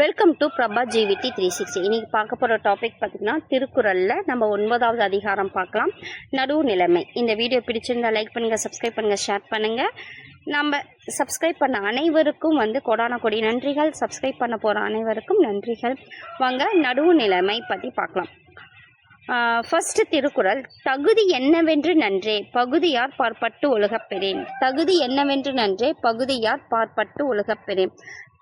Welcome to Prabha GVD three sixty இன்னைக்கு பார்க்க போகிற டாபிக் பார்த்தீங்கன்னா திருக்குறளில் நம்ம ஒன்பதாவது அதிகாரம் பார்க்கலாம். நடுவு நிலைமை. இந்த வீடியோ பிடிச்சிருந்தா லைக் பண்ணுங்கள் சப்ஸ்கிரைப் பண்ணுங்கள் ஷேர் பண்ணுங்கள் நம்ம சப்ஸ்கிரைப் பண்ண அனைவருக்கும் வந்து கொடான கொடி நன்றிகள். சப்ஸ்கிரைப் பண்ண போகிற அனைவருக்கும் நன்றிகள். வாங்க நடுவு நிலைமை பற்றி பார்க்கலாம். ஃபர்ஸ்ட் திருக்குறள். தகுதி என்னவென்று நன்றே பகுதியார் பார்ப்பட்டு ஒழுகப்பெறேன் தகுதி என்னவென்று நன்றே பகுதியார் பார்ப்பட்டு ஒழுகப்பெறேன்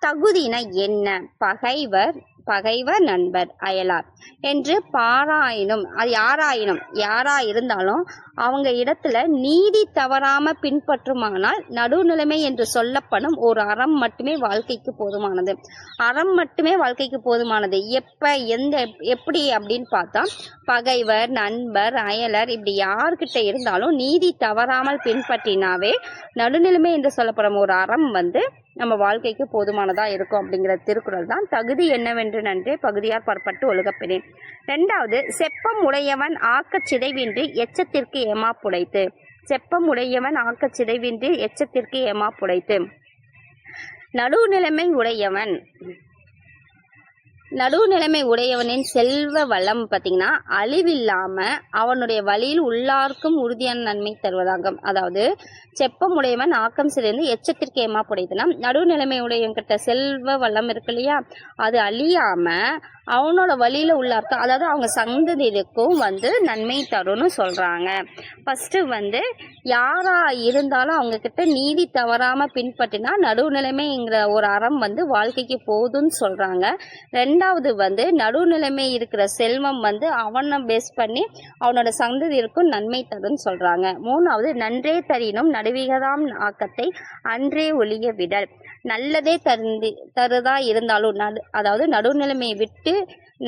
தகுதின என்ன? பகைவர் பகைவர் நண்பர் அயலார் என்று பாராயினும் அது யாராயினும் யாரா இருந்தாலும் அவங்க இடத்துல நீதி தவறாம பின்பற்றுமானால் நடுநிலைமை என்று சொல்லப்படும் ஒரு அறம் மட்டுமே வாழ்க்கைக்கு போதுமானது. அறம் மட்டுமே வாழ்க்கைக்கு போதுமானது. எப்ப எந்த எப்படி அப்படின்னு பார்த்தா பகைவர் நண்பர் அயலர் இப்படி யார்கிட்ட இருந்தாலும் நீதி தவறாமல் பின்பற்றினாவே நடுநிலைமை என்று சொல்லப்படும் ஒரு அறம் வந்து நம்ம வாழ்க்கைக்கு போதுமானதாக இருக்கும் அப்படிங்கிற திருக்குறள் தான். தகுதி என்னவென்று நன்றே பகுதியார் பற்பட்டு ஒழுகப்பெறேன். ரெண்டாவது செப்பம் உடையவன் ஆக்கச் சிதைவின்றி எச்சத்திற்கு ஏமா புடைத்து. செப்பம் உடையவன் ஆக்கச் சிதைவின்றி எச்சத்திற்கு ஏமா புடைத்து. நடுநிலைமை உடையவன். நடுநிலைமை உடையவனின் செல்வ வளம் பார்த்தீங்கன்னா அழிவில்லாம அவனுடைய வழியில் உள்ளார்க்கும் உறுதியான நன்மை தருவதாகும். அதாவது செப்பம் உடையவன் ஆக்கம் சிறந்து எச்சத்திற்கு ஏமா புடைத்தனா நடுநிலைமை உடையவன்கிட்ட செல்வ வளம் இருக்கு இல்லையா? அது அழியாம அவனோட வழியில உள்ளார்க்க அதாவது அவங்க சந்ததிக்கும் வந்து நன்மை தரும்னு சொல்றாங்க. ஃபர்ஸ்ட் வந்து யாரா இருந்தாலும் அவங்க கிட்ட நீதி தவறாம பின்பற்றினா நடுநிலைமைங்கிற ஒரு அறம் வந்து வாழ்க்கைக்கு போதும்னு சொல்றாங்க. ரெண்டாவது வந்து நடுநிலைமை இருக்கிற செல்வம் வந்து அவனை பேஸ் பண்ணி அவனோட சந்ததிக்கும் நன்மை தரும்னு சொல்றாங்க. மூணாவது நன்றே தரினும் நடுவிகதாம் ஆக்கத்தை அன்றே ஒழிய விடல். நல்லதே தருந்து தருதா இருந்தாலும் நடு அதாவது நடுநிலைமையை விட்டு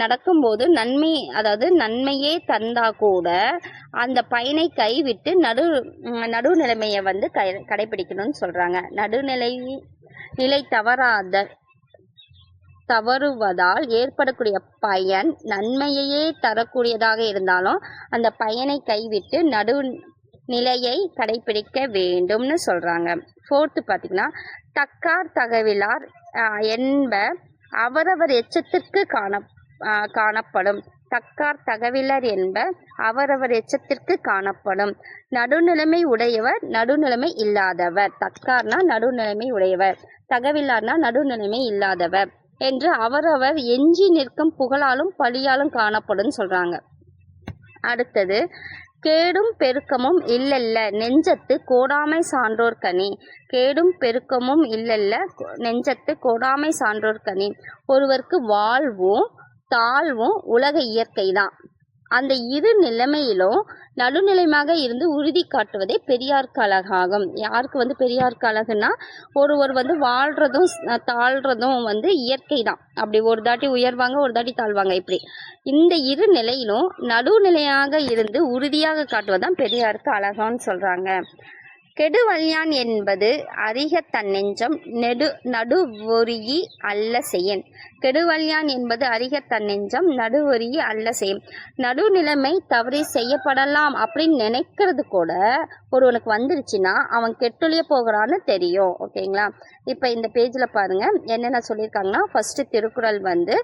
நடக்கும்போது நன்மை அதாவது நன்மையே தந்தா கூட அந்த பயனை கைவிட்டு நடு நடுநிலைமையை வந்து கை கடைபிடிக்கணும்னு சொல்றாங்க. நடுநிலை நிலை தவறாத தவறுவதால் ஏற்படக்கூடிய பயன் நன்மையையே தரக்கூடியதாக இருந்தாலும் அந்த பயனை கைவிட்டு நடு நிலையை கடைபிடிக்க வேண்டும்னு சொல்றாங்க. ஃபோர்த்து பார்த்தீங்கன்னா தக்கார் தகவிலார் என்ப அவரவர் எச்சத்திற்கு காண காணப்படும். தக்கார் தகவிலர் என்ப அவரவர் எச்சத்திற்கு காணப்படும். நடுநிலைமை உடையவர் நடுநிலைமை இல்லாதவர். தக்கார்னா நடுநிலைமை உடையவர். தகவிலார்னா நடுநிலைமை இல்லாதவர். என்று அவரவர் எஞ்சி நிற்கும் புகழாலும் பழியாலும் காணப்படும் சொல்றாங்க. அடுத்தது கேடும் பெருக்கமும் இல்லல்ல நெஞ்சத்து கோடாமை சான்றோர் கனி. கேடும் பெருக்கமும் இல்லல்ல நெஞ்சத்து கோடாமை சான்றோர் கனி. ஒருவருக்கு வாழ்வும் தாழ்வும் உலக இயற்கை தான் அந்த இரு நிலைமையிலும் நடுநிலைமாக இருந்து உறுதி காட்டுவதே பெரியார்க்கு அழகாகும் யாருக்கு வந்து பெரியார்க்கு அழகுன்னா ஒருவர் வந்து வாழ்றதும் தாழ்கிறதும் தாழ்றதும் வந்து இயற்கை தான். அப்படி ஒரு தாட்டி உயர்வாங்க ஒரு தாட்டி தாழ்வாங்க இப்படி. இந்த இரு நிலையிலும் நடுநிலையாக இருந்து உறுதியாக காட்டுவதுதான் பெரியாருக்கு அழகான்னு சொல்றாங்க. கெடுவல்யான் என்பது அறிக தன்னெஞ்சம் நெடு நடுவொரியை அல்ல செய்யன். கெடுவல்யான் என்பது அறிக தன்னெஞ்சம் நடுவொரியை அல்ல செய்யும். நடுநிலைமை தவறி செய்யப்படலாம் அப்படின்னு நினைக்கிறது கூட ஒருவனுக்கு வந்துருச்சுன்னா அவன் கெட்டொழிய போகிறான்னு தெரியும். ஓகேங்களா? இப்போ இந்த பேஜில் பாருங்க. என்னென்ன சொல்லியிருக்காங்கன்னா ஃபர்ஸ்ட் திருக்குறள் வந்து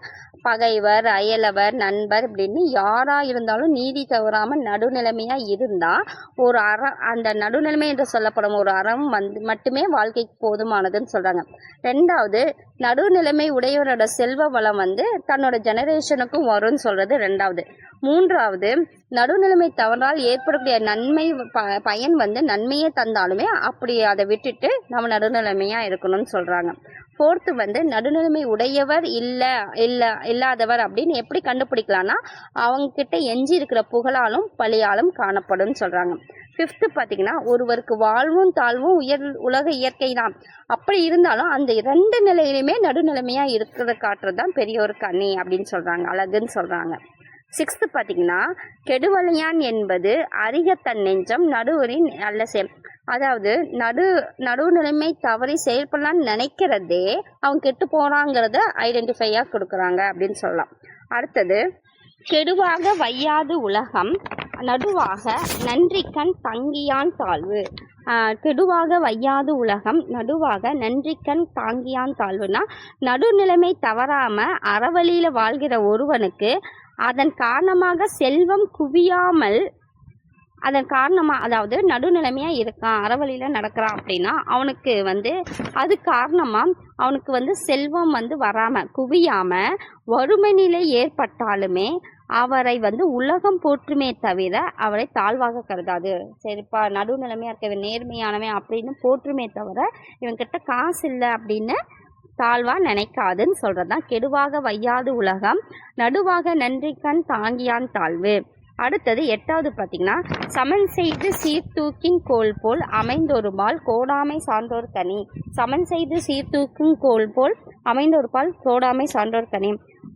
பகைவர் அயலவர் நண்பர் அப்படின்னு யாராக இருந்தாலும் நீதி தவறாமல் நடுநிலைமையாக இருந்தால் ஒரு அற அந்த நடுநிலைமை என்று சொல்லப்படும் ஒரு அறம் வந்து மட்டுமே வாழ்க்கைக்கு போதுமானதுன்னு சொல்றாங்க. ரெண்டாவது நடுநிலைமை உடையவரோட செல்வ வளம் வந்து தன்னோட ஜெனரேஷனுக்கும் வரும்னு சொல்றது ரெண்டாவது. மூன்றாவது நடுநிலைமை தவறால் ஏற்படக்கூடிய நன்மை ப- பயன் வந்து நன்மையே தந்தாலுமே அப்படி அதை விட்டுட்டு நம்ம நடுநிலைமையா இருக்கணும்னு சொல்றாங்க. ஃபோர்த்து வந்து நடுநிலைமை உடையவர் இல்லை இல்லை இல்லாதவர் அப்படின்னு எப்படி கண்டுபிடிக்கலாம்னா அவங்கக்கிட்ட எஞ்சி இருக்கிற புகழாலும் பழியாலும் காணப்படும்னு சொல்கிறாங்க ஃபிஃப்த்து பார்த்தீங்கன்னா ஒருவருக்கு வாழ்வும் தாழ்வும் உயர் உலக இயற்கை தான். அப்படி இருந்தாலும் அந்த இரண்டு நிலையிலுமே நடுநிலைமையாக இருக்கிறத காட்டுறது தான் பெரியோருக்கு அணி அப்படின்னு சொல்கிறாங்க அழகுன்னு சொல்கிறாங்க சிக்ஸ்த்து பார்த்தீங்கன்னா கெடுவலையான் என்பது அறிக தன் நெஞ்சம் நடுவரின் நல்ல செயல் அதாவது நடு நடுநிலைமை தவறி செயல்படலாம்னு நினைக்கிறதே அவங்க கெட்டு போகிறாங்கிறத ஐடென்டிஃபையாக கொடுக்குறாங்க அப்படின்னு சொல்லலாம். அடுத்தது கெடுவாக வையாது உலகம் நடுவாக நன்றிக்கண் தங்கியான் தாழ்வு. கெடுவாக வையாது உலகம் நடுவாக நன்றிக்கண் தாங்கியான் தாழ்வுனா நடுநிலைமை தவறாமல் அறவழியில் வாழ்கிற ஒருவனுக்கு அதன் காரணமாக செல்வம் குவியாமல் அதன் காரணமாக அதாவது நடுநிலைமையாக இருக்கான் அறவழியில் நடக்கிறான் அப்படின்னா அவனுக்கு வந்து அது காரணமாக அவனுக்கு வந்து செல்வம் வந்து வராமல் குவியாமல் வறுமை நிலை ஏற்பட்டாலுமே அவரை வந்து உலகம் போற்றுமே தவிர அவரை தாழ்வாக கருதாது. சரிப்பா நடுநிலைமையாக இருக்க நேர்மையானவன் அப்படின்னு போற்றுமே தவிர இவன்கிட்ட காசு இல்லை அப்படின்னு தாழ்வா நினைக்காதுன்னு சொல்றதுதான் கெடுவாக வையாது உலகம். நடுவாக நன்றிக்கண் தாங்கியான் தாழ்வு. அடுத்தது எட்டாவது பார்த்தீங்கன்னா சமன் செய்து சீர்தூக்கின் கோல் போல் அமைந்தொருமால் கோடாமை சான்றோர் கனி. சமன் செய்து சீர்தூக்கும் கோல் போல் அமைந்தொருபால் கோடாமை சான்றோர் கனி.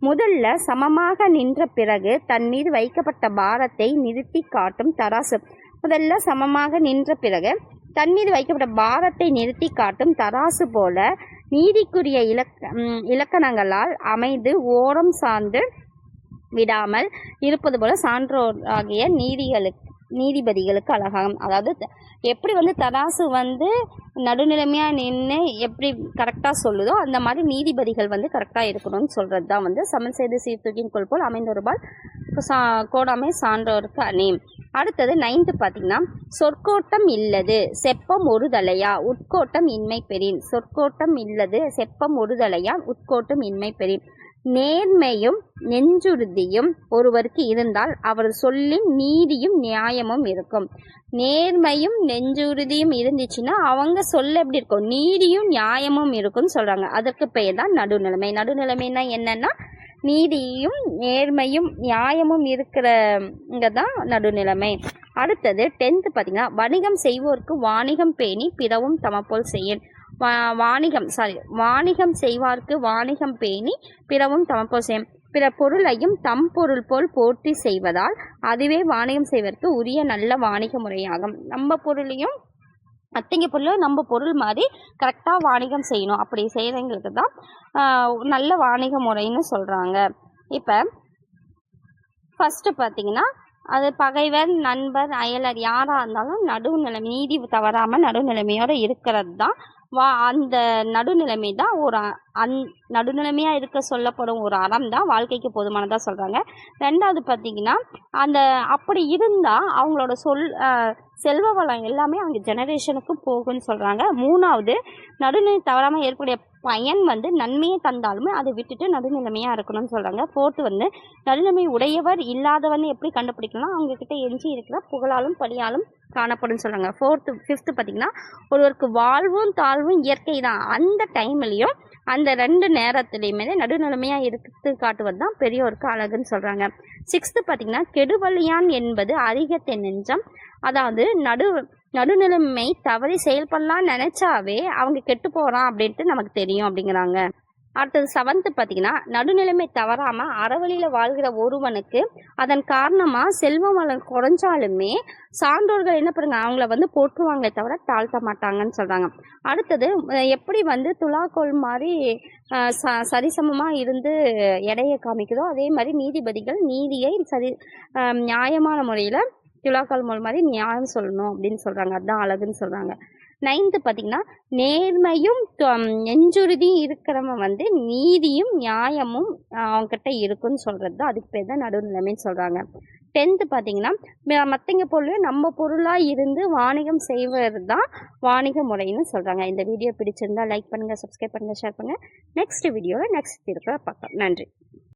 முதல்ல சமமாக நின்ற பிறகு தன் மீது வைக்கப்பட்ட பாரத்தை நிறுத்தி காட்டும் தராசு. முதல்ல சமமாக நின்ற பிறகு தன் மீது வைக்கப்பட்ட பாரத்தை நிறுத்தி காட்டும் தராசு போல நீதிக்குரிய இலக்க இலக்கணங்களால் அமைந்து ஓரம் சார்ந்து விடாமல் இருப்பது போல சான்றோர் ஆகிய நீதிகளுக்கு நீதிபதிகளுக்கு அழகாகும். அதாவது த- எப்படி வந்து தராசு வந்து நடுநிலைமையாக நின்று எப்படி கரெக்டாக சொல்லுதோ அந்த மாதிரி நீதிபதிகள் வந்து கரெக்டாக இருக்கணும்னு சொல்கிறது தான் வந்து சமன் செய்து சீர்தூக்கின் கொள் போல் அமைந்தொருபால் சா கோடாமை சான்றோருக்கு அணி அடுத்தது நைன்த்து பார்த்தீங்கன்னா சொற்கோட்டம் இல்லது செப்பம் ஒருதலையா உட்கோட்டம் இன்மை பெறின். சொற்கோட்டம் இல்லது செப்பம் ஒருதலையா உட்கோட்டம் இன்மை பெறின். நேர்மையும் நெஞ்சுறுதியும் ஒருவருக்கு இருந்தால் அவர் சொல்லின் நீதியும் நியாயமும் இருக்கும். நேர்மையும் நெஞ்சுறுதியும் இருந்துச்சுன்னா அவங்க சொல்ல எப்படி இருக்கும்? நீதியும் நியாயமும் இருக்கும்னு சொல்றாங்க. அதற்கு பெயர் தான் நடுநிலைமை. நடுநிலைமைனா என்னன்னா நீதியும் நேர்மையும் நியாயமும் இருக்கிறங்க தான் நடுநிலைமை. அடுத்தது டென்த்து பார்த்தீங்கன்னா வணிகம் செய்வோருக்கு வாணிகம் பேணி பிறவும் தமப்போல் செய்யும் வாணிகம் சாரி வாணிகம் செய்வார்க்கு வாணிகம் பேணி பிறவும் தமப்போசேம். செய்யும் பிற பொருளையும் தம் பொருள் போல் போற்றி செய்வதால் அதுவே வாணிகம் செய்வதற்கு உரிய நல்ல வாணிக முறையாகும். நம்ம பொருளையும் மற்றங்க பொருளும் நம்ம பொருள் மாதிரி கரெக்டாக வாணிகம் செய்யணும். அப்படி செய்கிறவங்களுக்கு தான் நல்ல வாணிக முறைன்னு சொல்கிறாங்க இப்போ ஃபஸ்ட்டு பார்த்தீங்கன்னா அது பகைவர் நண்பர் அயலர் யாராக இருந்தாலும் நடுவு நிலைமை நீதி தவறாமல் நடுவு நிலைமையோடு இருக்கிறது தான் வா அந்த நடுநிலைமை தான் ஒரு அந் நடுநிலைமையாக இருக்க சொல்லப்படும் ஒரு அறம் தான் வாழ்க்கைக்கு போதுமானதாக சொல்கிறாங்க ரெண்டாவது பார்த்தீங்கன்னா அந்த அப்படி இருந்தால் அவங்களோட சொல் செல்வ வளம் எல்லாமே அவங்க ஜெனரேஷனுக்கு போகும்னு சொல்கிறாங்க மூணாவது நடுநிலை தவறாமல் ஏற்படைய பயன் வந்து நன்மையை தந்தாலுமே அதை விட்டுட்டு நடுநிலைமையாக இருக்கணும்னு சொல்கிறாங்க ஃபோர்த்து வந்து நடுநிலைமை உடையவர் இல்லாதவன் எப்படி கண்டுபிடிக்கலாம்? அவங்கக்கிட்ட எஞ்சி இருக்கிற புகழாலும் பழியாலும் காணப்படும் சொல்கிறாங்க ஃபோர்த்து ஃபிஃப்த்து பார்த்தீங்கன்னா ஒருவருக்கு வாழ்வும் தாழ்வும் இயற்கை தான். அந்த டைம்லேயும் அந்த ரெண்டு நேரத்துலையுமே நடுநிலைமையாக எடுத்து காட்டுவது தான் பெரியோருக்கு அழகுன்னு சொல்கிறாங்க சிக்ஸ்த்து பார்த்தீங்கன்னா கெடுவழியான் என்பது அதிகத்தை நெஞ்சம் அதாவது நடு நடுநிலைமை தவறி செயல்படலாம் நினச்சாவே அவங்க கெட்டு போகிறான் அப்படின்ட்டு நமக்கு தெரியும் அப்படிங்கிறாங்க. அடுத்தது செவன்த்து பார்த்தீங்கன்னா நடுநிலைமை தவறாமல் அறவழியில் வாழ்கிற ஒருவனுக்கு அதன் காரணமாக செல்வம் வளம் குறைஞ்சாலுமே சான்றோர்கள் என்ன பண்ணுங்க அவங்கள வந்து போற்றுவாங்களே தவிர தாழ்த்த மாட்டாங்கன்னு சொல்கிறாங்க அடுத்தது எப்படி வந்து துலாக்கோல் மாதிரி ச சரிசமமாக இருந்து எடையை காமிக்குதோ அதே மாதிரி நீதிபதிகள் நீதியை சரி நியாயமான முறையில் துலாக்கால் மூலம் மாதிரி நியாயம் சொல்லணும் அப்படின்னு சொல்கிறாங்க அதுதான் அழகுன்னு சொல்கிறாங்க நைன்த்து பார்த்தீங்கன்னா நேர்மையும் நெஞ்சுறுதியும் இருக்கிறவன் வந்து நீதியும் நியாயமும் அவங்ககிட்ட இருக்குன்னு சொல்கிறது தான். அதுக்கு பேர் தான் நடுநிலைமைன்னு சொல்கிறாங்க டென்த்து பார்த்தீங்கன்னா மற்றங்க பொருள் நம்ம பொருளாக இருந்து வாணிகம் செய்வது தான் வாணிக முறைன்னு சொல்கிறாங்க இந்த வீடியோ பிடிச்சிருந்தா லைக் பண்ணுங்கள் சப்ஸ்கிரைப் பண்ணுங்கள் ஷேர் பண்ணுங்கள் நெக்ஸ்ட் வீடியோவில் நெக்ஸ்ட் இருக்கிற பார்க்கலாம். நன்றி.